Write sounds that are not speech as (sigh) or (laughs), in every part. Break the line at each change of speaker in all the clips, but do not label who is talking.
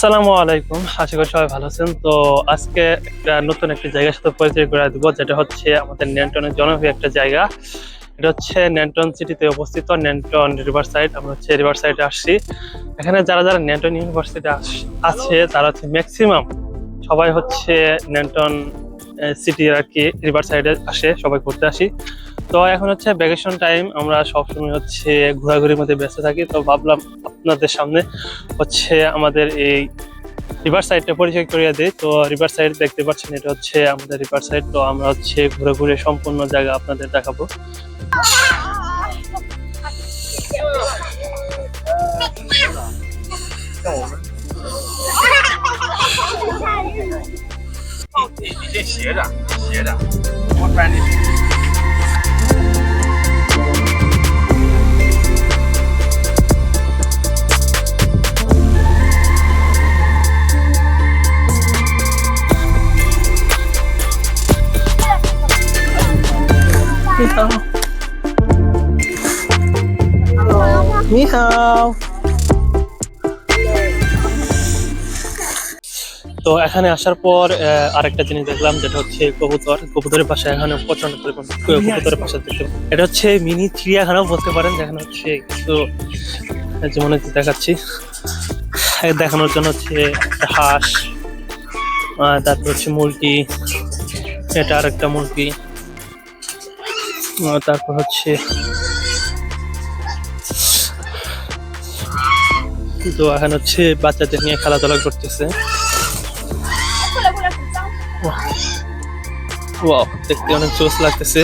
আসসালামু আলাইকুম। আশা করি সবাই ভালো আছেন। তো আজকে একটা নতুন একটা জায়গার সাথে পরিচয় করে দেবো, যেটা হচ্ছে আমাদের ন্যান্টনের জনপ্রিয় একটা জায়গা। এটা হচ্ছে ন্যান্টন সিটিতে অবস্থিত ন্যান্টন রিভার সাইড। আমরা হচ্ছে রিভার সাইডে আসছি। এখানে যারা যারা ন্যান্টন ইউনিভার্সিটি আছে, তারা হচ্ছে ম্যাক্সিমাম সবাই হচ্ছে ন্যান্টন সিটি আর কি রিভার সাইডে আসে, সবাই ঘুরতে আসি। তো এখন হচ্ছে ভ্যাকেশন টাইম আমরা সবসময় হচ্ছে ঘোরাঘুরির মধ্যে ব্যস্ত থাকি তো ভাবলাম আপনাদের সামনে হচ্ছে আমাদের এই রিভার সাইডটা পরিচয় করিয়ে দিই তো রিভার সাইড দেখতে পাচ্ছেন এটা হচ্ছে আমাদের রিভার সাইড তো আমরা হচ্ছে ঘুরে ঘুরে সম্পূর্ণ জায়গা আপনাদের দেখাবো
你你先斜着，斜着，我翻你。
你好，你好。তো এখানে আসার পর আহ, আরেকটা জিনিস দেখলাম যেটা হচ্ছে কবুতর কবুতরের পাশে এখানে প্রচন্ড পরিমাণ কবুতরের পাশে দেখতে পাবেন। এটা হচ্ছে মিনি চিড়িয়াখানাও বলতে পারেন যেখানে হচ্ছে কিছু যেমন এই যে দেখাচ্ছি এই দেখানোর জন্য হচ্ছে একটা হাঁস আহ, তারপর হচ্ছে মুরগি এটা আরেকটা মুরগি আহ, তারপর হচ্ছে তো এখন হচ্ছে বাচ্চাদের নিয়ে খেলাধুলা করতেছে। দেখতে অনেক জোস লাগতেছে।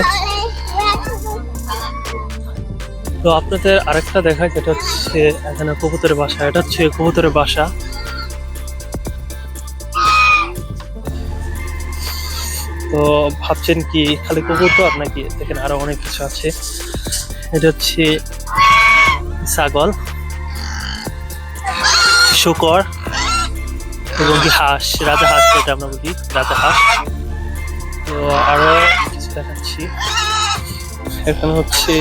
তো আপনাদের আরেকটা দেখায় যেটা হচ্ছে এখানে কবুতরের বাসা, এটা হচ্ছে কবুতরের বাসা। তো ভাবছেন কি খালি কবুতর নাকি দেখেন আরও অনেক কিছু আছে? এটা হচ্ছে ছাগল, শুকর এবং কি হাঁস, রাজা হাঁস যেটা আমরা বলি, রাজা হাঁস। তো আরও কিছু দেখাচ্ছি। এখানে হচ্ছে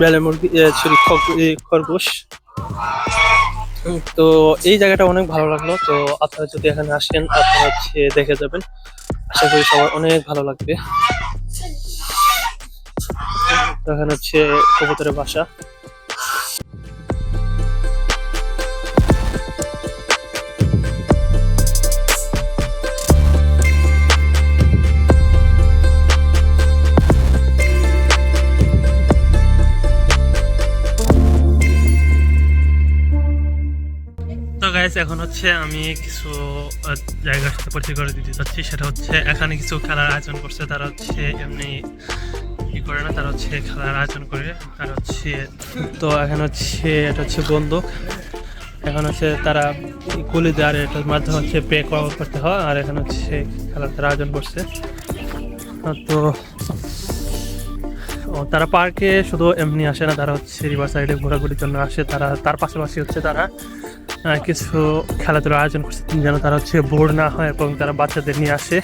বেলে মুরগি সরি খরগোশ। তো এই জায়গাটা অনেক ভালো লাগল। তো আপনারা যদি এখানে আসেন, আপনারা হচ্ছে দেখে যাবেন। আশা করি সবার অনেক ভালো লাগবে। এখানে হচ্ছে কবুতরের বাসা। গাইস এখন হচ্ছে আমি কিছু জায়গার সাথে পরিচয় করে দিতে চাচ্ছি। সেটা হচ্ছে এখানে কিছু খেলার আয়োজন করছে। তারা হচ্ছে এমনি কি করে না, তারা হচ্ছে খেলার আয়োজন করে। আর হচ্ছে, তো এখন হচ্ছে এটা হচ্ছে বন্দুক। এখন হচ্ছে তারা গুলি দেওয়ার এটার মাধ্যমে হচ্ছে পে করতে হয়। আর এখন হচ্ছে খেলার তারা আয়োজন করছে। তো তারা পার্কে শুধু এমনি আসে না। তারা হচ্ছে রিভার সাইডে ঘোরাঘুরির জন্য আসে। তারা, তার পাশাপাশি হচ্ছে তারা কিছু খেলাধুলার আয়োজন করছে। যেন তারা হচ্ছে বোর না হয় এবং তারা বাচ্চাদের নিয়ে আসে।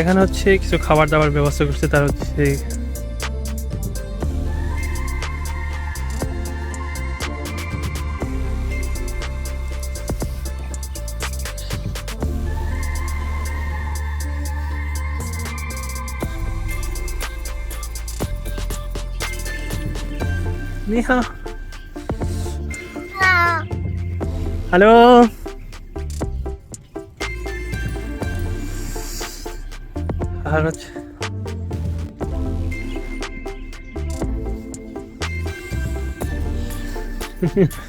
এখানে হচ্ছে কিছু খাবার দাবার ব্যবস্থা করছে। তার হচ্ছে mijo. ¿Aló? (laughs)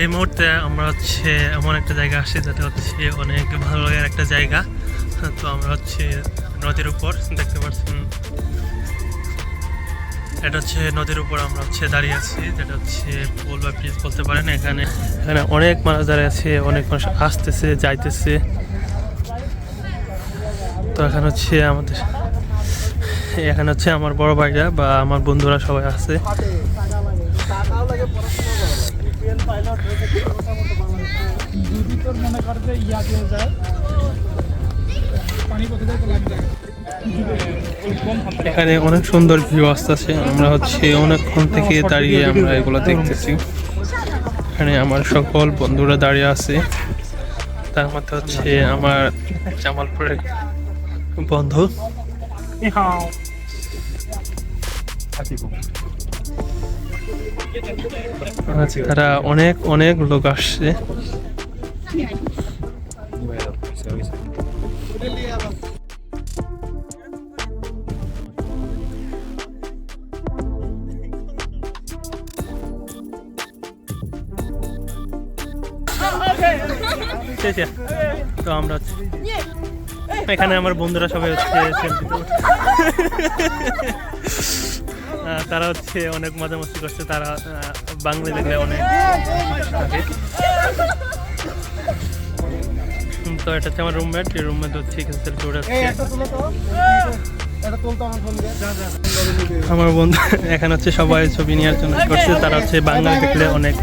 এই মুহূর্তে আমরা হচ্ছে এমন একটা জায়গা আসছি যেটা হচ্ছে অনেক ভালো লাগার একটা জায়গা। তো আমরা হচ্ছে নদীর উপর, দেখতে পাচ্ছেন? এটা হচ্ছে নদীর উপর আমরা হচ্ছে দাঁড়িয়ে আছি, যেটা হচ্ছে পুল বা ব্রিজ বলতে পারেন। এখানে এখানে অনেক মানুষ দাঁড়িয়ে আছে, অনেক মানুষ আসতেছে, যাইতেছে। তো এখানে হচ্ছে আমাদের, এখানে হচ্ছে আমার বড় ভাইরা বা আমার বন্ধুরা সবাই আছে।
যদি মনে করে যে ইয়া দিয়ে যায় পানি কোথা থেকে লাগে?
এখানে অনেক সুন্দর ভিউ আসতেছে। আমরা হচ্ছে অনেকক্ষণ থেকে দাঁড়িয়ে আমরা এগুলো দেখতেছি। এখানে আমার সকল বন্ধুরা দাঁড়িয়ে আছে। তার মধ্যে হচ্ছে আমার জামালপুরের বন্ধু। তারা অনেক অনেক লোক আসছে। তো আমরা এখানে আমার বন্ধুরা সবাই হচ্ছে। আহ, তারা হচ্ছে অনেক মজা মস্তি করছে তারা বাংলা দেখলে অনেক। তো এটা হচ্ছে আমার রুমমেট এই রুমমেট হচ্ছে সেলফি উঠাচ্ছে আমার বন্ধু এখানে হচ্ছে সবাই ছবি নেওয়ার জন্য করছে তারা হচ্ছে বাঙালি দেখলে অনেক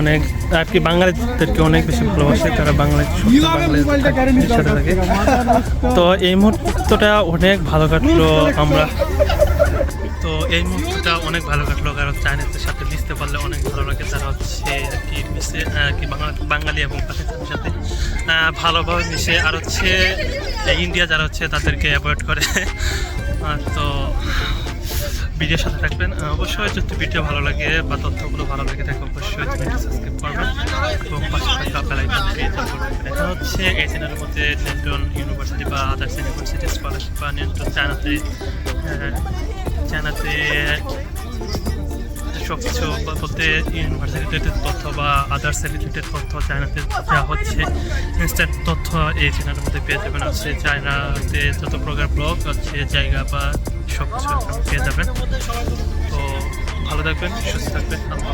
অনেক আর কি বাঙালিদেরকে অনেক বেশি ভালোবাসে তারা বাংলা সাথে থাকে। তো এই মুহূর্তটা অনেক ভালো কাটলো আমরা। তো এই মুহূর্তটা অনেক ভালো কাটলো, কারণ চাইনিজদের সাথে মিশতে পারলে অনেক ভালো লাগে। তারা হচ্ছে আর কি মিশে, আর কি বাঙালি এবং পাকিস্তানের সাথে ভালোভাবে মিশে। আর হচ্ছে ইন্ডিয়া যারা হচ্ছে তাদেরকে অ্যাভয়েড করে। তো ভিডিওর সাথে থাকবেন। অবশ্যই যদি ভিডিও ভালো লাগে বা তথ্যগুলো ভালো লাগে থাকে অবশ্যই সাবস্ক্রাইব করবেন। এবং পাশে থাকা এটা হচ্ছে এই চ্যানেলের মধ্যে নেটন ইউনিভার্সিটি বা আদার্স ইউনিভার্সিটি স্কলারশিপ বা নেটন চায়নাতে চায়নাতে সব কিছু বলতে ইউনিভার্সিটি রিলেটেড তথ্য বা আদার্স রিলেটেড তথ্য চায়নাতে যা হচ্ছে। ইনস্ট্যান্ট তথ্য এই চ্যানেলের মধ্যে পেয়ে যাবেন। হচ্ছে চায়নাতে যত প্রকার ব্লগ হচ্ছে জায়গা বা সব কিছু পেয়ে যাবেন। তো ভালো থাকবেন, সুস্থ থাকবেন। আল্লাহ